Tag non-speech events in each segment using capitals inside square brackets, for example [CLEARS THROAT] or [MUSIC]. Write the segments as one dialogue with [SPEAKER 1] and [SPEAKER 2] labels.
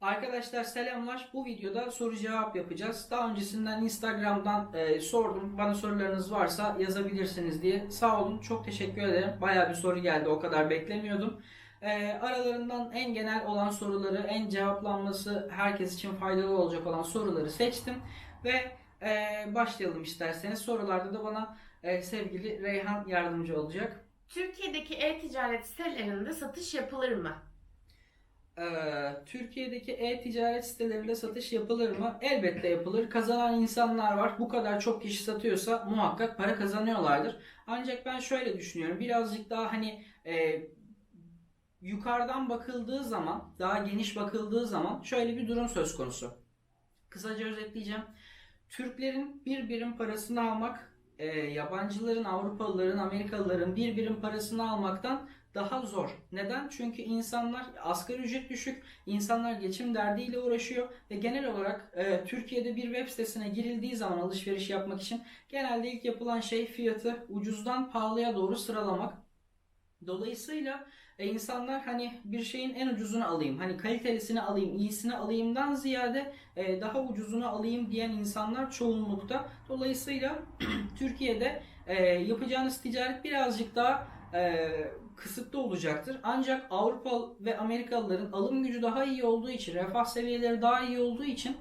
[SPEAKER 1] Arkadaşlar selamlar. Bu videoda soru cevap yapacağız. Daha öncesinden Instagram'dan e, sordum. Bana sorularınız varsa yazabilirsiniz diye. Sağ olun. Çok teşekkür ederim. Bayağı bir soru geldi. O kadar beklemiyordum. E, aralarından en genel olan soruları, en cevaplanması herkes için faydalı olacak olan soruları seçtim. Ve e, başlayalım isterseniz. Sorularda da bana e, sevgili Reyhan yardımcı olacak.
[SPEAKER 2] Türkiye'deki e-ticaret sitelerinde satış yapılır mı?
[SPEAKER 1] Ee, Türkiye'deki e-ticaret sitelerinde satış yapılır mı? Elbette yapılır. Kazanan insanlar var. Bu kadar çok kişi satıyorsa muhakkak para kazanıyorlardır. Ancak ben şöyle düşünüyorum. Birazcık daha hani e, yukarıdan bakıldığı zaman, daha geniş bakıldığı zaman şöyle bir durum söz konusu. Kısaca özetleyeceğim. Türklerin bir birim parasını almak, e, yabancıların, Avrupalıların, Amerikalıların bir birim parasını almaktan daha zor. Neden? Çünkü insanlar asgari ücret düşük, insanlar geçim derdiyle uğraşıyor ve genel olarak e, Türkiye'de bir web sitesine girildiği zaman alışveriş yapmak için genelde ilk yapılan şey fiyatı ucuzdan pahalıya doğru sıralamak. Dolayısıyla e, insanlar hani bir şeyin en ucuzunu alayım, hani kalitelisini alayım, iyisini alayımdan ziyade e, daha ucuzunu alayım diyen insanlar çoğunlukta. Dolayısıyla [CLEARS THROAT] Türkiye'de e, yapacağınız ticaret birazcık daha e, kısıtlı olacaktır. Ancak Avrupa ve Amerikalıların alım gücü daha iyi olduğu için, refah seviyeleri daha iyi olduğu için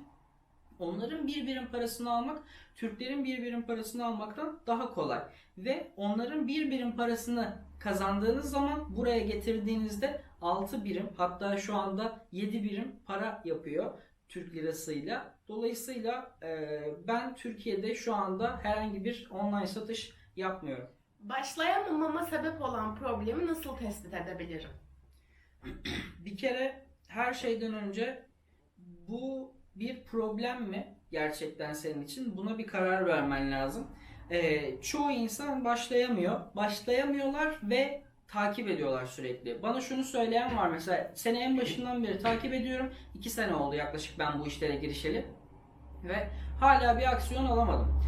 [SPEAKER 1] onların bir birim parasını almak Türklerin bir birim parasını almaktan daha kolay. Ve onların bir birim parasını kazandığınız zaman buraya getirdiğinizde 6 birim hatta şu anda 7 birim para yapıyor Türk lirasıyla. Dolayısıyla e, ben Türkiye'de şu anda herhangi bir online satış yapmıyorum.
[SPEAKER 2] Başlayamamama sebep olan problemi nasıl tespit edebilirim? [CLEARS THROAT]
[SPEAKER 1] Bir kere her şeyden önce bu bir problem mi gerçekten senin için? Buna bir karar vermen lazım. Ee, çoğu insan başlayamıyor. Başlayamıyorlar ve takip ediyorlar sürekli. Bana şunu söyleyen var mesela sene en başından beri takip ediyorum. 2 sene oldu yaklaşık ben bu işlere girişeli. Ve hala bir aksiyon alamadım.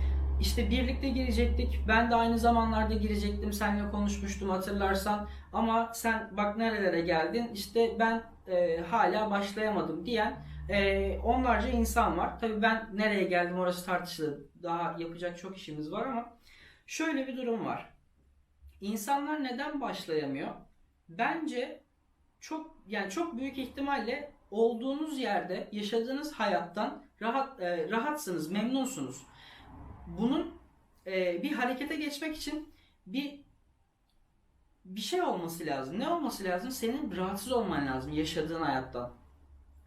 [SPEAKER 1] İşte birlikte girecektik. Ben de aynı zamanlarda girecektim. Seninle konuşmuştum hatırlarsan. Ama sen bak nerelere geldin. İşte ben e, hala başlayamadım diyen e, onlarca insan var. Tabii ben nereye geldim orası tartışılır. Daha yapacak çok işimiz var ama şöyle bir durum var. İnsanlar neden başlayamıyor? Bence çok yani çok büyük ihtimalle olduğunuz yerde yaşadığınız hayattan rahat e, rahatsınız, memnunsunuz. Bunun e, bir harekete geçmek için bir bir şey olması lazım. Ne olması lazım? Senin rahatsız olman lazım yaşadığın hayattan.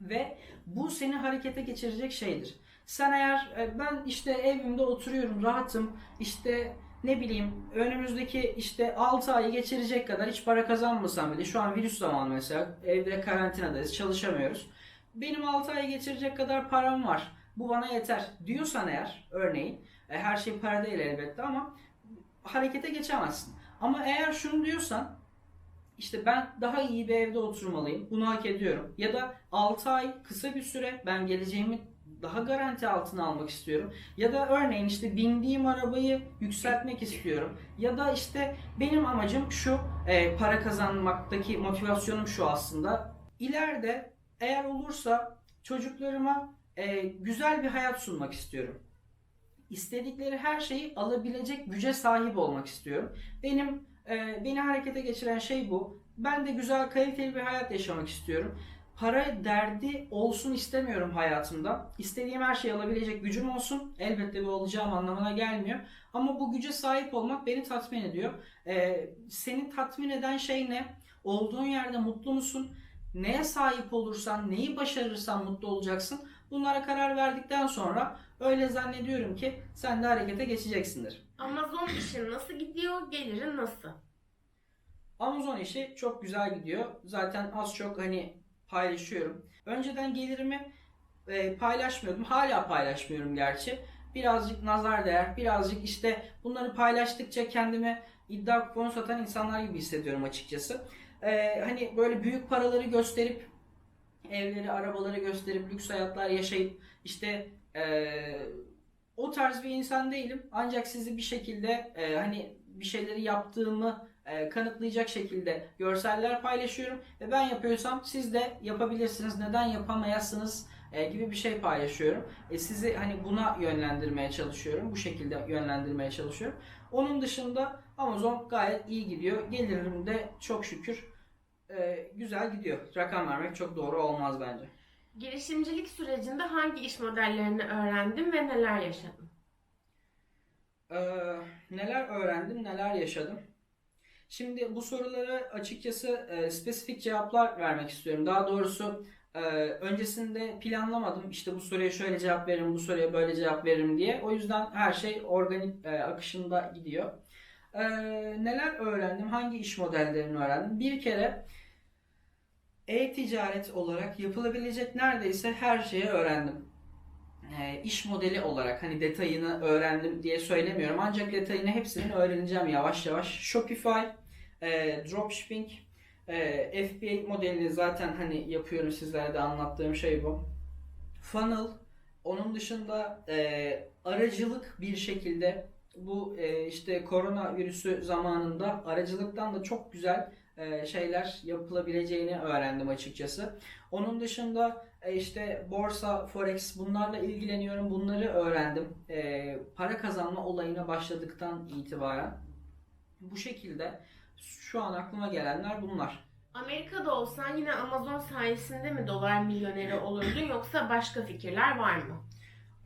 [SPEAKER 1] Ve bu seni harekete geçirecek şeydir. Sen eğer e, ben işte evimde oturuyorum, rahatım, işte ne bileyim önümüzdeki işte 6 ayı geçirecek kadar hiç para kazanmasam bile şu an virüs zamanı mesela evde karantinadayız, çalışamıyoruz. Benim 6 ayı geçirecek kadar param var. Bu bana yeter diyorsan eğer örneğin e, her şey para değil elbette ama harekete geçemezsin. Ama eğer şunu diyorsan işte ben daha iyi bir evde oturmalıyım. Bunu hak ediyorum. Ya da 6 ay kısa bir süre ben geleceğimi daha garanti altına almak istiyorum. Ya da örneğin işte bindiğim arabayı yükseltmek istiyorum. Ya da işte benim amacım şu e, para kazanmaktaki motivasyonum şu aslında. İleride eğer olursa çocuklarıma e, güzel bir hayat sunmak istiyorum. İstedikleri her şeyi alabilecek güce sahip olmak istiyorum. Benim e, beni harekete geçiren şey bu. Ben de güzel, kaliteli bir hayat yaşamak istiyorum. Para derdi olsun istemiyorum hayatımda. İstediğim her şeyi alabilecek gücüm olsun. Elbette bu olacağım anlamına gelmiyor. Ama bu güce sahip olmak beni tatmin ediyor. E, seni tatmin eden şey ne? Olduğun yerde mutlu musun? Neye sahip olursan, neyi başarırsan mutlu olacaksın. Bunlara karar verdikten sonra öyle zannediyorum ki sen de harekete geçeceksindir.
[SPEAKER 2] Amazon işin nasıl gidiyor, gelirin nasıl?
[SPEAKER 1] Amazon işi çok güzel gidiyor. Zaten az çok hani paylaşıyorum. Önceden gelirimi e, paylaşmıyordum. Hala paylaşmıyorum gerçi. Birazcık nazar değer, birazcık işte bunları paylaştıkça kendimi iddia kuponu satan insanlar gibi hissediyorum açıkçası. E, hani böyle büyük paraları gösterip evleri, arabaları gösterip lüks hayatlar yaşayıp işte e, o tarz bir insan değilim. Ancak sizi bir şekilde e, hani bir şeyleri yaptığımı e, kanıtlayacak şekilde görseller paylaşıyorum. Ve ben yapıyorsam siz de yapabilirsiniz. Neden yapamayasınız e, gibi bir şey paylaşıyorum. E, sizi hani buna yönlendirmeye çalışıyorum. Bu şekilde yönlendirmeye çalışıyorum. Onun dışında Amazon gayet iyi gidiyor. Gelirim de çok şükür e, güzel gidiyor. Rakam vermek çok doğru olmaz bence.
[SPEAKER 2] Girişimcilik sürecinde hangi iş modellerini öğrendin ve neler yaşadın?
[SPEAKER 1] Ee, neler öğrendim, neler yaşadım. Şimdi bu sorulara açıkçası e, spesifik cevaplar vermek istiyorum. Daha doğrusu e, öncesinde planlamadım. İşte bu soruya şöyle cevap veririm, bu soruya böyle cevap veririm diye. O yüzden her şey organik e, akışında gidiyor. E, neler öğrendim, hangi iş modellerini öğrendim? Bir kere e-ticaret olarak yapılabilecek neredeyse her şeyi öğrendim e, iş modeli olarak hani detayını öğrendim diye söylemiyorum. Ancak detayını hepsini öğreneceğim yavaş yavaş. Shopify, e, dropshipping, e, FBA modelini zaten hani yapıyorum sizlere de anlattığım şey bu. Funnel, onun dışında e, aracılık bir şekilde bu e, işte korona virüsü zamanında aracılıktan da çok güzel şeyler yapılabileceğini öğrendim açıkçası. Onun dışında e, işte borsa, forex bunlarla ilgileniyorum. Bunları öğrendim. E, para kazanma olayına başladıktan itibaren bu şekilde şu an aklıma gelenler bunlar.
[SPEAKER 2] Amerika'da olsan yine Amazon sayesinde mi dolar milyoneri olurdun yoksa başka fikirler var mı?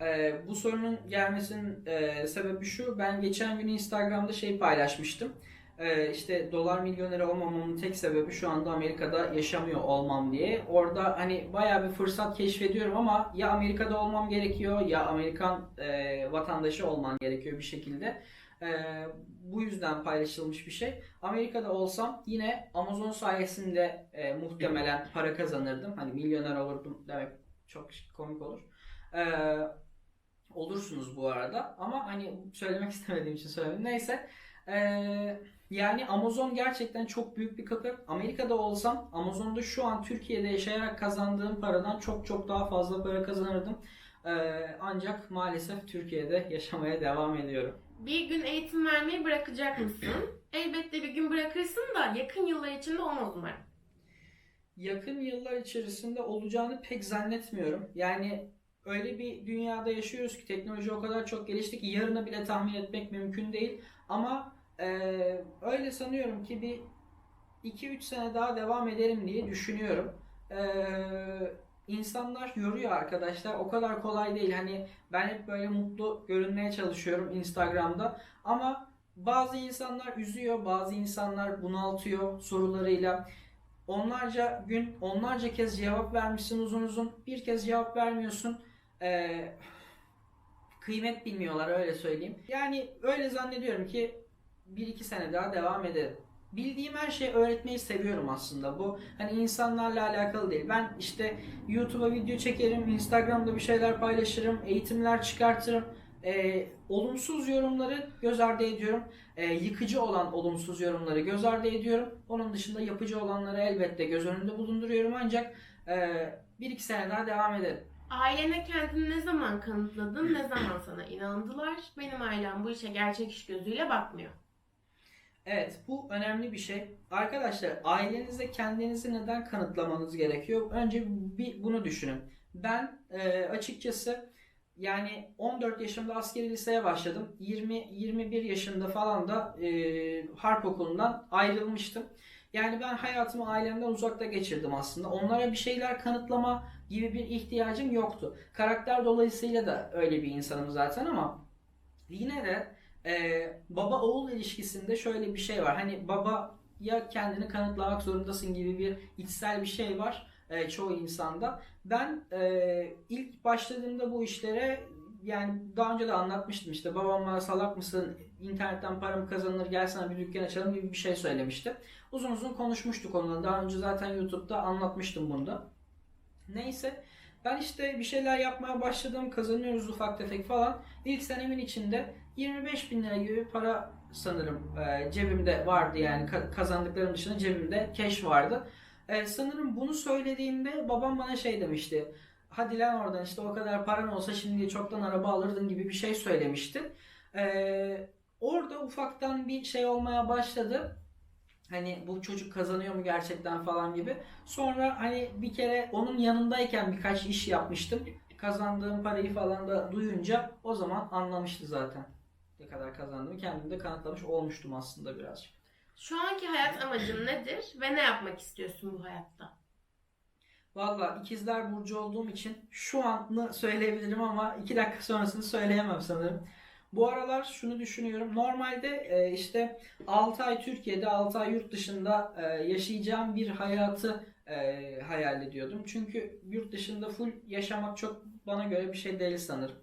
[SPEAKER 1] E, bu sorunun gelmesinin e, sebebi şu. Ben geçen gün Instagram'da şey paylaşmıştım. E, işte dolar milyoneri olmamamın tek sebebi şu anda Amerika'da yaşamıyor olmam diye. Orada hani bayağı bir fırsat keşfediyorum ama ya Amerika'da olmam gerekiyor ya Amerikan e, vatandaşı olman gerekiyor bir şekilde. E, bu yüzden paylaşılmış bir şey. Amerika'da olsam yine Amazon sayesinde e, muhtemelen para kazanırdım. Hani milyoner olurdum demek çok komik olur. E, olursunuz bu arada ama hani söylemek [LAUGHS] istemediğim için söylemedim. Neyse. E, yani Amazon gerçekten çok büyük bir kapı. Amerika'da olsam Amazon'da şu an Türkiye'de yaşayarak kazandığım paradan çok çok daha fazla para kazanırdım. E, ancak maalesef Türkiye'de [LAUGHS] yaşamaya devam ediyorum.
[SPEAKER 2] Bir gün eğitim vermeyi bırakacak mısın? [CLEARS THROAT] Elbette bir gün bırakırsın da yakın yıllar içinde olmaz umarım.
[SPEAKER 1] yakın yıllar içerisinde olacağını pek zannetmiyorum. Yani öyle bir dünyada yaşıyoruz ki teknoloji o kadar çok gelişti ki yarını bile tahmin etmek mümkün değil. Ama eee, öyle sanıyorum ki bir 2-3 sene daha devam ederim diye düşünüyorum. Eee insanlar yoruyor arkadaşlar. O kadar kolay değil. Hani ben hep böyle mutlu görünmeye çalışıyorum Instagram'da. Ama bazı insanlar üzüyor, bazı insanlar bunaltıyor sorularıyla. Onlarca gün, onlarca kez cevap vermişsin uzun uzun. Bir kez cevap vermiyorsun. Ee, kıymet bilmiyorlar öyle söyleyeyim. Yani öyle zannediyorum ki bir iki sene daha devam ederim. Bildiğim her şeyi öğretmeyi seviyorum aslında. Bu hani insanlarla alakalı değil. Ben işte YouTube'a video çekerim, Instagram'da bir şeyler paylaşırım, eğitimler çıkartırım. Ee, olumsuz yorumları göz ardı ediyorum. Ee, yıkıcı olan olumsuz yorumları göz ardı ediyorum. Onun dışında yapıcı olanları elbette göz önünde bulunduruyorum ancak e, bir iki sene daha devam ederim.
[SPEAKER 2] Ailene kendini ne zaman kanıtladın, ne zaman sana inandılar? Benim ailem bu işe gerçek iş gözüyle bakmıyor.
[SPEAKER 1] Evet, bu önemli bir şey. Arkadaşlar, ailenize kendinizi neden kanıtlamanız gerekiyor? Önce bir bunu düşünün. Ben e, açıkçası yani 14 yaşımda askeri liseye başladım. 20 21 yaşında falan da e, harp okulundan ayrılmıştım. Yani ben hayatımı ailemden uzakta geçirdim aslında. Onlara bir şeyler kanıtlama gibi bir ihtiyacım yoktu. Karakter dolayısıyla da öyle bir insanım zaten ama yine de ee, baba oğul ilişkisinde şöyle bir şey var. Hani baba ya kendini kanıtlamak zorundasın gibi bir içsel bir şey var e, çoğu insanda. Ben e, ilk başladığımda bu işlere yani daha önce de anlatmıştım işte babama salak mısın internetten paramı kazanır gel sana bir dükkan açalım gibi bir şey söylemişti. Uzun uzun konuşmuştuk onunla. Daha önce zaten YouTube'da anlatmıştım bunu da. Neyse ben işte bir şeyler yapmaya başladım kazanıyoruz ufak tefek falan. İlk senemin içinde 25 bin lira gibi para sanırım e, cebimde vardı yani Ka- kazandıklarım dışında cebimde cash vardı. E, sanırım bunu söylediğimde babam bana şey demişti. Hadi lan oradan işte o kadar paran olsa şimdi çoktan araba alırdın gibi bir şey söylemişti. E, orada ufaktan bir şey olmaya başladı. Hani bu çocuk kazanıyor mu gerçekten falan gibi. Sonra hani bir kere onun yanındayken birkaç iş yapmıştım. Kazandığım parayı falan da duyunca o zaman anlamıştı zaten. Ne kadar kazandığımı kendim de kanıtlamış olmuştum aslında birazcık.
[SPEAKER 2] Şu anki hayat amacın nedir ve ne yapmak istiyorsun bu hayatta?
[SPEAKER 1] Valla ikizler burcu olduğum için şu anı söyleyebilirim ama iki dakika sonrasını söyleyemem sanırım. Bu aralar şunu düşünüyorum. Normalde e, işte 6 ay Türkiye'de 6 ay yurt dışında e, yaşayacağım bir hayatı e, hayal ediyordum. Çünkü yurt dışında full yaşamak çok bana göre bir şey değil sanırım.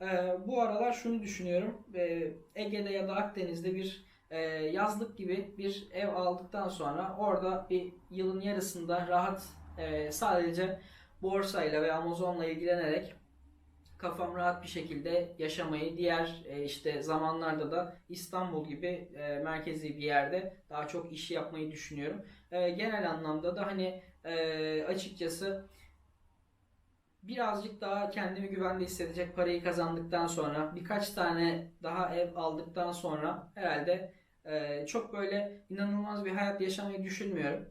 [SPEAKER 1] E, bu aralar şunu düşünüyorum. E, Ege'de ya da Akdeniz'de bir e, yazlık gibi bir ev aldıktan sonra orada bir yılın yarısında rahat ee, sadece borsayla ve Amazon'la ilgilenerek kafam rahat bir şekilde yaşamayı diğer e, işte zamanlarda da İstanbul gibi e, merkezi bir yerde daha çok iş yapmayı düşünüyorum. E, genel anlamda da hani e, açıkçası birazcık daha kendimi güvende hissedecek parayı kazandıktan sonra birkaç tane daha ev aldıktan sonra herhalde e, çok böyle inanılmaz bir hayat yaşamayı düşünmüyorum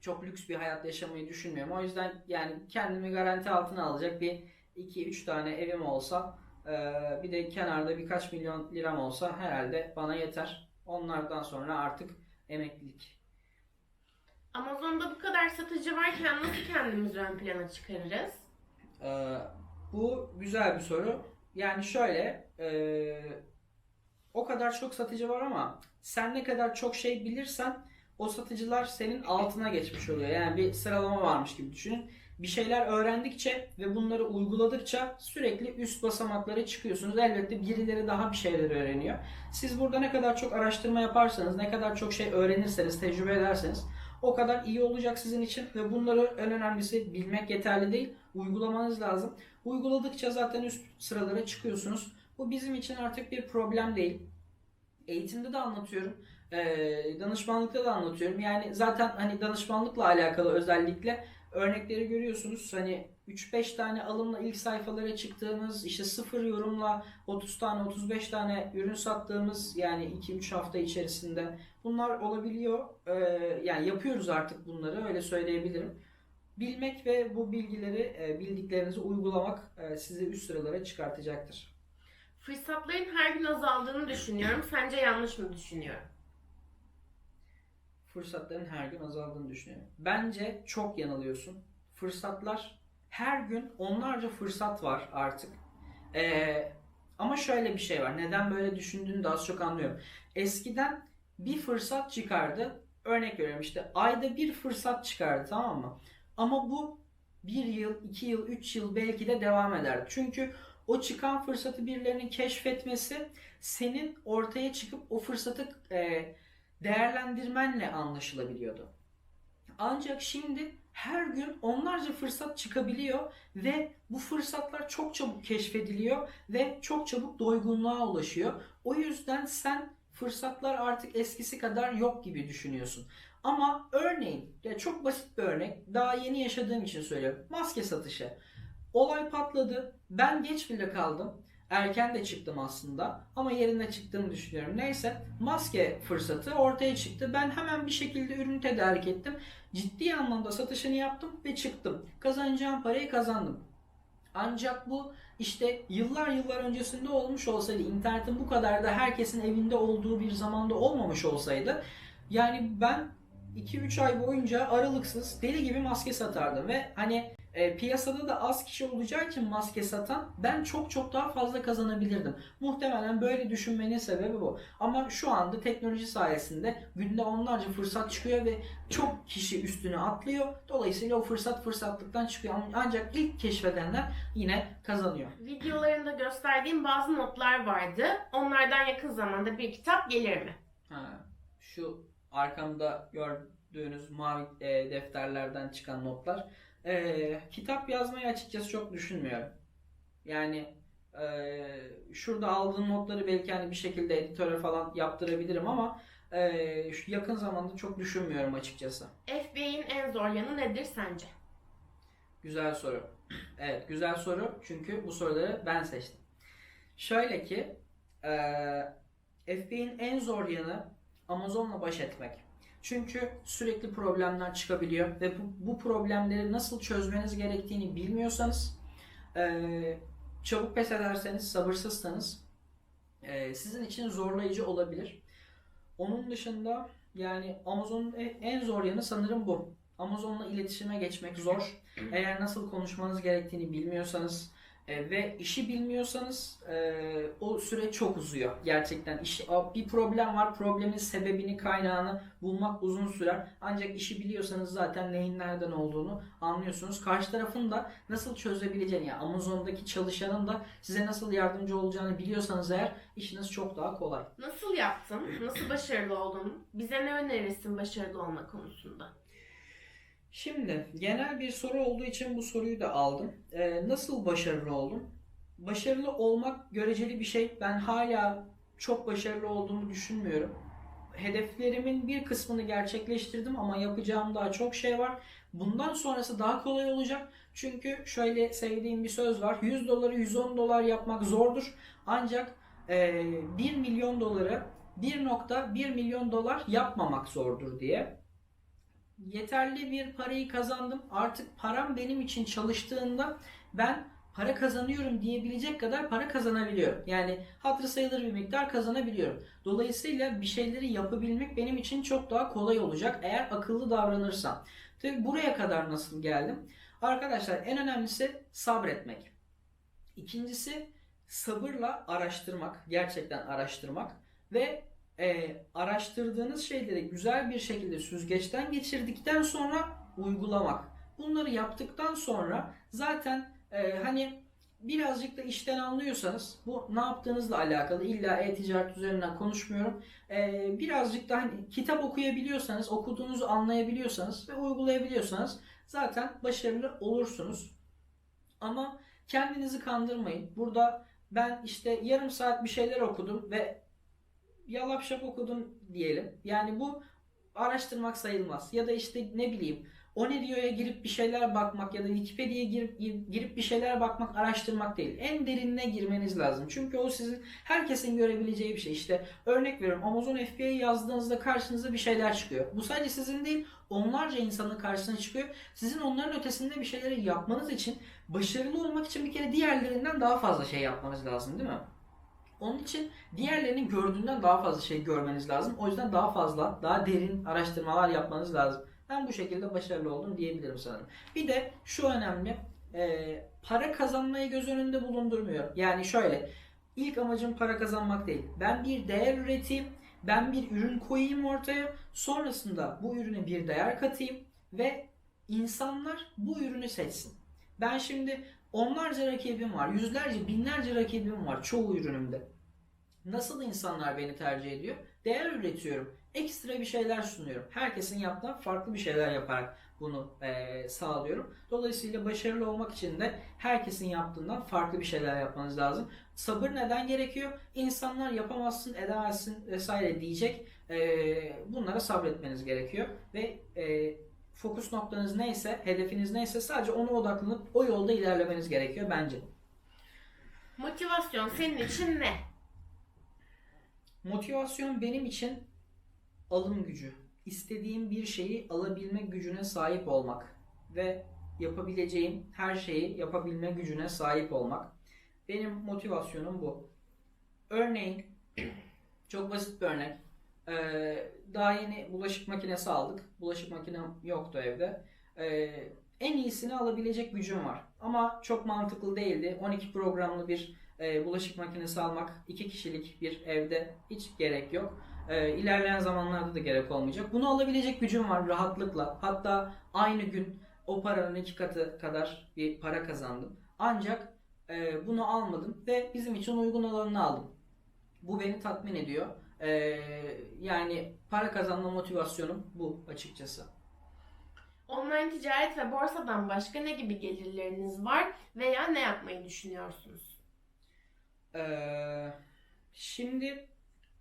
[SPEAKER 1] çok lüks bir hayat yaşamayı düşünmüyorum. O yüzden yani kendimi garanti altına alacak bir 2-3 tane evim olsa e, bir de kenarda birkaç milyon liram olsa herhalde bana yeter. Onlardan sonra artık emeklilik.
[SPEAKER 2] Amazon'da bu kadar satıcı varken nasıl kendimizi ön plana çıkarırız?
[SPEAKER 1] E, bu güzel bir soru. Yani şöyle e, o kadar çok satıcı var ama sen ne kadar çok şey bilirsen o satıcılar senin altına geçmiş oluyor. Yani bir sıralama varmış gibi düşünün. Bir şeyler öğrendikçe ve bunları uyguladıkça sürekli üst basamaklara çıkıyorsunuz. Elbette birileri daha bir şeyler öğreniyor. Siz burada ne kadar çok araştırma yaparsanız, ne kadar çok şey öğrenirseniz, tecrübe ederseniz o kadar iyi olacak sizin için ve bunları en önemlisi bilmek yeterli değil, uygulamanız lazım. Uyguladıkça zaten üst sıralara çıkıyorsunuz. Bu bizim için artık bir problem değil. Eğitimde de anlatıyorum. Danışmanlıkta da anlatıyorum. Yani zaten hani danışmanlıkla alakalı özellikle örnekleri görüyorsunuz. Hani 3-5 tane alımla ilk sayfalara çıktığımız, işte sıfır yorumla 30 tane 35 tane ürün sattığımız yani 2-3 hafta içerisinde bunlar olabiliyor. Ee, yani yapıyoruz artık bunları öyle söyleyebilirim. Bilmek ve bu bilgileri e, bildiklerinizi uygulamak e, sizi üst sıralara çıkartacaktır.
[SPEAKER 2] Fırsatların her gün azaldığını düşünüyorum. Sence yanlış mı düşünüyorum?
[SPEAKER 1] Fırsatların her gün azaldığını düşünüyorum. Bence çok yanılıyorsun. Fırsatlar her gün onlarca fırsat var artık. Ee, ama şöyle bir şey var. Neden böyle düşündüğünü de az çok anlıyorum. Eskiden bir fırsat çıkardı. Örnek veriyorum işte ayda bir fırsat çıkardı tamam mı? Ama bu bir yıl, iki yıl, üç yıl belki de devam eder. Çünkü o çıkan fırsatı birilerinin keşfetmesi senin ortaya çıkıp o fırsatı e, değerlendirmenle anlaşılabiliyordu. Ancak şimdi her gün onlarca fırsat çıkabiliyor ve bu fırsatlar çok çabuk keşfediliyor ve çok çabuk doygunluğa ulaşıyor. O yüzden sen fırsatlar artık eskisi kadar yok gibi düşünüyorsun. Ama örneğin, ya çok basit bir örnek, daha yeni yaşadığım için söylüyorum. Maske satışı. Olay patladı. Ben geç bile kaldım. Erken de çıktım aslında ama yerine çıktığımı düşünüyorum. Neyse maske fırsatı ortaya çıktı. Ben hemen bir şekilde ürün tedarik ettim. Ciddi anlamda satışını yaptım ve çıktım. Kazanacağım parayı kazandım. Ancak bu işte yıllar yıllar öncesinde olmuş olsaydı, internetin bu kadar da herkesin evinde olduğu bir zamanda olmamış olsaydı yani ben 2-3 ay boyunca aralıksız deli gibi maske satardım ve hani e, piyasada da az kişi olacağı için maske satan ben çok çok daha fazla kazanabilirdim. Muhtemelen böyle düşünmenin sebebi bu. Ama şu anda teknoloji sayesinde günde onlarca fırsat çıkıyor ve çok kişi üstüne atlıyor. Dolayısıyla o fırsat fırsatlıktan çıkıyor. Ancak ilk keşfedenler yine kazanıyor.
[SPEAKER 2] Videolarında gösterdiğim bazı notlar vardı. Onlardan yakın zamanda bir kitap gelir mi?
[SPEAKER 1] Ha, şu arkamda gördüğünüz mavi e, defterlerden çıkan notlar. E, kitap yazmayı açıkçası çok düşünmüyorum. Yani e, şurada aldığım notları belki hani bir şekilde editöre falan yaptırabilirim ama e, şu yakın zamanda çok düşünmüyorum açıkçası.
[SPEAKER 2] FBA'in en zor yanı nedir sence?
[SPEAKER 1] Güzel soru. Evet güzel soru çünkü bu soruları ben seçtim. Şöyle ki e, FBA'in en zor yanı Amazon'la baş etmek. Çünkü sürekli problemler çıkabiliyor ve bu, bu problemleri nasıl çözmeniz gerektiğini bilmiyorsanız, e, çabuk pes ederseniz, sabırsızsanız e, sizin için zorlayıcı olabilir. Onun dışında yani Amazon'un e- en zor yanı sanırım bu. Amazon'la iletişime geçmek zor. Eğer nasıl konuşmanız gerektiğini bilmiyorsanız e, ve işi bilmiyorsanız e, o süre çok uzuyor. Gerçekten işi, a- bir problem var. Problemin sebebini, kaynağını bulmak uzun sürer. Ancak işi biliyorsanız zaten neyin nereden olduğunu anlıyorsunuz. Karşı tarafın da nasıl çözebileceğini, yani Amazon'daki çalışanın da size nasıl yardımcı olacağını biliyorsanız eğer işiniz çok daha kolay.
[SPEAKER 2] Nasıl yaptın? Nasıl başarılı oldun? Bize ne önerirsin başarılı olma konusunda?
[SPEAKER 1] Şimdi genel bir soru olduğu için bu soruyu da aldım. Ee, nasıl başarılı oldum? Başarılı olmak göreceli bir şey. Ben hala çok başarılı olduğumu düşünmüyorum. Hedeflerimin bir kısmını gerçekleştirdim ama yapacağım daha çok şey var. Bundan sonrası daha kolay olacak. Çünkü şöyle sevdiğim bir söz var. 100 doları 110 dolar yapmak zordur. Ancak e, 1 milyon doları 1.1 milyon dolar yapmamak zordur diye yeterli bir parayı kazandım. Artık param benim için çalıştığında ben para kazanıyorum diyebilecek kadar para kazanabiliyorum. Yani hatırı sayılır bir miktar kazanabiliyorum. Dolayısıyla bir şeyleri yapabilmek benim için çok daha kolay olacak eğer akıllı davranırsam. Tabii buraya kadar nasıl geldim? Arkadaşlar en önemlisi sabretmek. İkincisi sabırla araştırmak, gerçekten araştırmak ve e, araştırdığınız şeyleri güzel bir şekilde süzgeçten geçirdikten sonra uygulamak. Bunları yaptıktan sonra zaten e, hani birazcık da işten anlıyorsanız bu ne yaptığınızla alakalı illa e-ticaret üzerinden konuşmuyorum. E, birazcık da hani kitap okuyabiliyorsanız, okuduğunuzu anlayabiliyorsanız ve uygulayabiliyorsanız zaten başarılı olursunuz. Ama kendinizi kandırmayın. Burada ben işte yarım saat bir şeyler okudum ve yalap şap okudum diyelim. Yani bu araştırmak sayılmaz. Ya da işte ne bileyim o ne diyor'ya girip bir şeyler bakmak ya da Wikipedia'ya girip, girip bir şeyler bakmak araştırmak değil. En derinine girmeniz lazım. Çünkü o sizin herkesin görebileceği bir şey. İşte örnek veriyorum Amazon FBA'yı yazdığınızda karşınıza bir şeyler çıkıyor. Bu sadece sizin değil onlarca insanın karşısına çıkıyor. Sizin onların ötesinde bir şeyleri yapmanız için başarılı olmak için bir kere diğerlerinden daha fazla şey yapmanız lazım değil mi? Onun için diğerlerinin gördüğünden daha fazla şey görmeniz lazım. O yüzden daha fazla, daha derin araştırmalar yapmanız lazım. Ben bu şekilde başarılı oldum diyebilirim sanırım. Bir de şu önemli, e, para kazanmayı göz önünde bulundurmuyorum. Yani şöyle, ilk amacım para kazanmak değil. Ben bir değer üreteyim, ben bir ürün koyayım ortaya, sonrasında bu ürüne bir değer katayım ve insanlar bu ürünü seçsin. Ben şimdi onlarca rakibim var, yüzlerce, binlerce rakibim var çoğu ürünümde. Nasıl insanlar beni tercih ediyor? Değer üretiyorum. Ekstra bir şeyler sunuyorum. Herkesin yaptığı farklı bir şeyler yaparak bunu eee, sağlıyorum. Dolayısıyla başarılı olmak için de herkesin yaptığından farklı bir şeyler yapmanız lazım. Sabır neden gerekiyor? İnsanlar yapamazsın, edemezsin vesaire diyecek. Eee, bunlara sabretmeniz gerekiyor. Ve eee, fokus noktanız neyse, hedefiniz neyse sadece ona odaklanıp o yolda ilerlemeniz gerekiyor bence.
[SPEAKER 2] Motivasyon senin için ne?
[SPEAKER 1] Motivasyon benim için alım gücü. İstediğim bir şeyi alabilme gücüne sahip olmak ve yapabileceğim her şeyi yapabilme gücüne sahip olmak. Benim motivasyonum bu. Örneğin çok basit bir örnek. Ee, daha yeni bulaşık makinesi aldık. Bulaşık makinem yoktu evde. Ee, en iyisini alabilecek gücüm var. Ama çok mantıklı değildi. 12 programlı bir e, bulaşık makinesi almak, iki kişilik bir evde hiç gerek yok. E, ilerleyen zamanlarda da gerek olmayacak. Bunu alabilecek gücüm var rahatlıkla. Hatta aynı gün o paranın iki katı kadar bir para kazandım. Ancak e, bunu almadım ve bizim için uygun olanını aldım. Bu beni tatmin ediyor. E, yani para kazanma motivasyonum bu açıkçası.
[SPEAKER 2] Online ticaret ve borsadan başka ne gibi gelirleriniz var veya ne yapmayı düşünüyorsunuz?
[SPEAKER 1] Ee, şimdi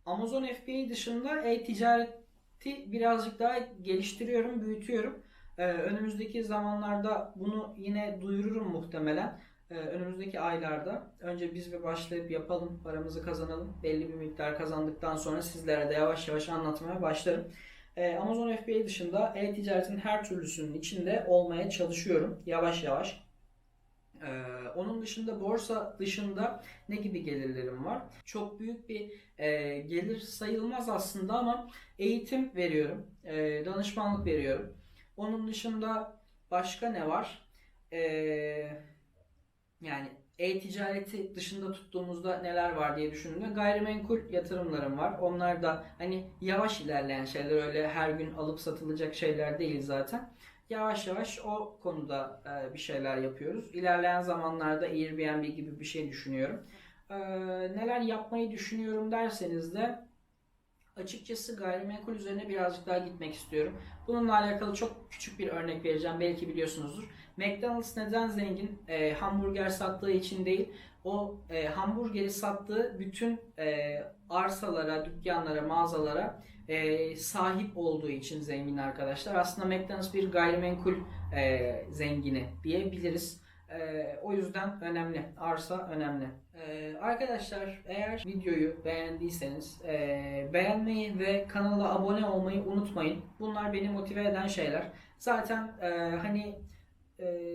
[SPEAKER 1] Amazon FBA dışında e-ticareti birazcık daha geliştiriyorum, büyütüyorum. Ee, önümüzdeki zamanlarda bunu yine duyururum muhtemelen. Ee, önümüzdeki aylarda. Önce biz bir başlayıp yapalım, paramızı kazanalım. Belli bir miktar kazandıktan sonra sizlere de yavaş yavaş anlatmaya başlarım. Ee, Amazon FBA dışında e-ticaretin her türlüsünün içinde olmaya çalışıyorum yavaş yavaş. Ee, onun dışında borsa dışında ne gibi gelirlerim var? Çok büyük bir e, gelir sayılmaz aslında ama eğitim veriyorum, e, danışmanlık veriyorum. Onun dışında başka ne var? Ee, yani e-ticareti dışında tuttuğumuzda neler var diye düşündüğümde gayrimenkul yatırımlarım var. Onlar da hani yavaş ilerleyen şeyler öyle her gün alıp satılacak şeyler değil zaten. Yavaş yavaş o konuda e, bir şeyler yapıyoruz. İlerleyen zamanlarda Airbnb gibi bir şey düşünüyorum. E, neler yapmayı düşünüyorum derseniz de açıkçası gayrimenkul üzerine birazcık daha gitmek istiyorum. Bununla alakalı çok küçük bir örnek vereceğim. Belki biliyorsunuzdur. McDonald's neden zengin? E, hamburger sattığı için değil. O e, hamburgeri sattığı bütün e, arsalara, dükkanlara, mağazalara e, sahip olduğu için zengin arkadaşlar. Aslında McDonald's bir gayrimenkul e, zengini diyebiliriz. E, o yüzden önemli. Arsa önemli. E, arkadaşlar eğer videoyu beğendiyseniz e, beğenmeyi ve kanala abone olmayı unutmayın. Bunlar beni motive eden şeyler. Zaten e, hani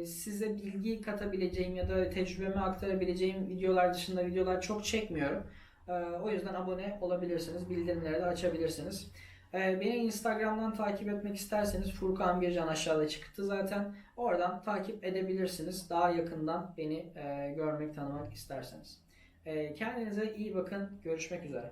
[SPEAKER 1] size bilgi katabileceğim ya da tecrübemi aktarabileceğim videolar dışında videolar çok çekmiyorum. E, o yüzden abone olabilirsiniz. Bildirimleri de açabilirsiniz. E, beni Instagram'dan takip etmek isterseniz Furkan Bircan aşağıda çıktı zaten. Oradan takip edebilirsiniz. Daha yakından beni e, görmek, tanımak isterseniz. E, kendinize iyi bakın. Görüşmek üzere.